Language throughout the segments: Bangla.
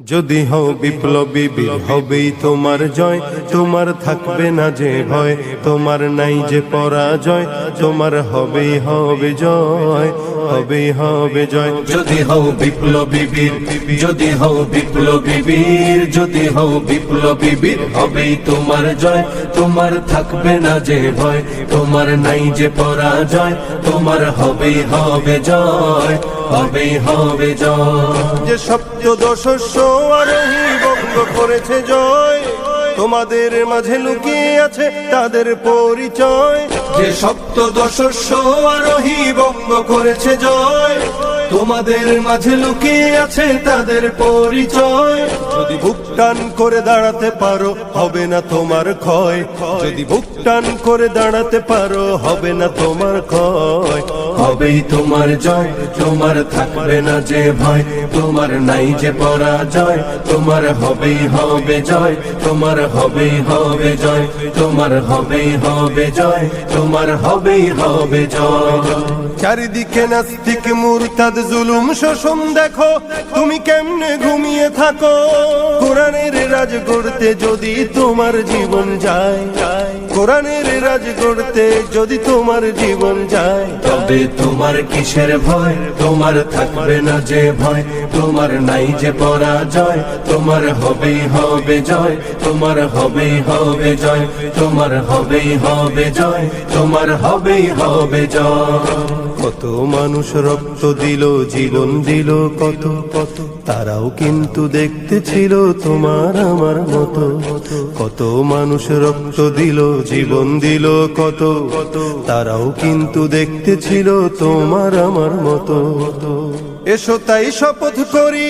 যদি হও বিপ্লবী, বীর হবেই তোমার জয়। তোমার থাকবে না যে ভয়, তোমার নাই যে পরাজয়। তোমার হবেই হবে জয়, হবেই হবে জয়। যদি হও বিপ্লবী বীর, যদি হও বিপ্লবী বীর, যদি হও বিপ্লবী বীর, হবেই তোমার জয়। তোমার থাকবে না যে ভয় তোমার নাই যে পরাজয় তোমার হবে হবে জয় হবে হবে জয়। যে সপ্তদশস্য আরোহী বঙ্গ করেছে জয় তোমাদের মাঝে লুকিয়ে আছে তাদের পরিচয়। যে সপ্তদশস্য আরোহী বঙ্গ করেছে জয় তোমাদের মাঝে লুকিয়ে আছে তাদের পরিচয়। যদি বুক টান করে দাঁড়াতে পারো, হবে না তোমার ক্ষয়। যদি বুক টান করে দাঁড়াতে পারো, হবে না তোমার ক্ষয়। হবেই তোমার জয়, তোমার থাকবে না যে ভয়। তোমার নাই যে পরাজয়, তোমার হবেই হবে জয়। তোমার হবেই হবে জয়, তোমার হবেই হবে জয়, তোমার হবেই হবে জয়। চারিদিকে নাস্তিক মুরতাদ জুলুম শোষণ দেখো। তুমি কেমনে ঘুমিয়ে থাকো? কোরআনের রাজ করতে যদি তোমার জীবন যায়, কোরআনের রাজ করতে যদি তোমার জীবন যায়। তবে তোমার কিসের ভয়? তোমার থাকবে না যে ভয়। তোমার নাই যে পরাজয়। তোমার হবে হবে জয়। তোমার হবেই হবে জয়। তোমার হবেই হবে জয়। তোমার হবেই হবে জয়। কত মানুষ রক্ত দিল জীবন দিল কত কত। তারাও কিন্তু দেখতে ছিল তোমার আমার মতো। কত মানুষ রক্ত দিল জীবন দিল কত। তারাও কিন্তু দেখতে ছিল তোমার আমার মতো। এসো তাই শপথ করি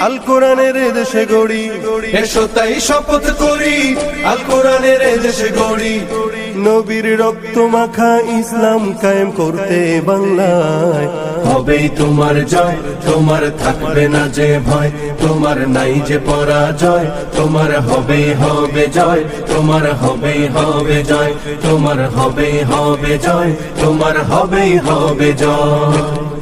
আল কোরআনের দেশে গড়ি। এসো তাই শপথ করি আল কোরআনের দেশে গড়ি। নবীর রক্ত মাখা ইসলাম কায়েম করতে বাংলায়। হবেই তোমার জয়, তোমার থাকবে না যে ভয়, তোমার নাই যে পরাজয়, তোমার হবে হবে জয়, তোমার হবে হবে জয়, তোমার হবে হবে জয়, তোমার হবেই হবে জয়।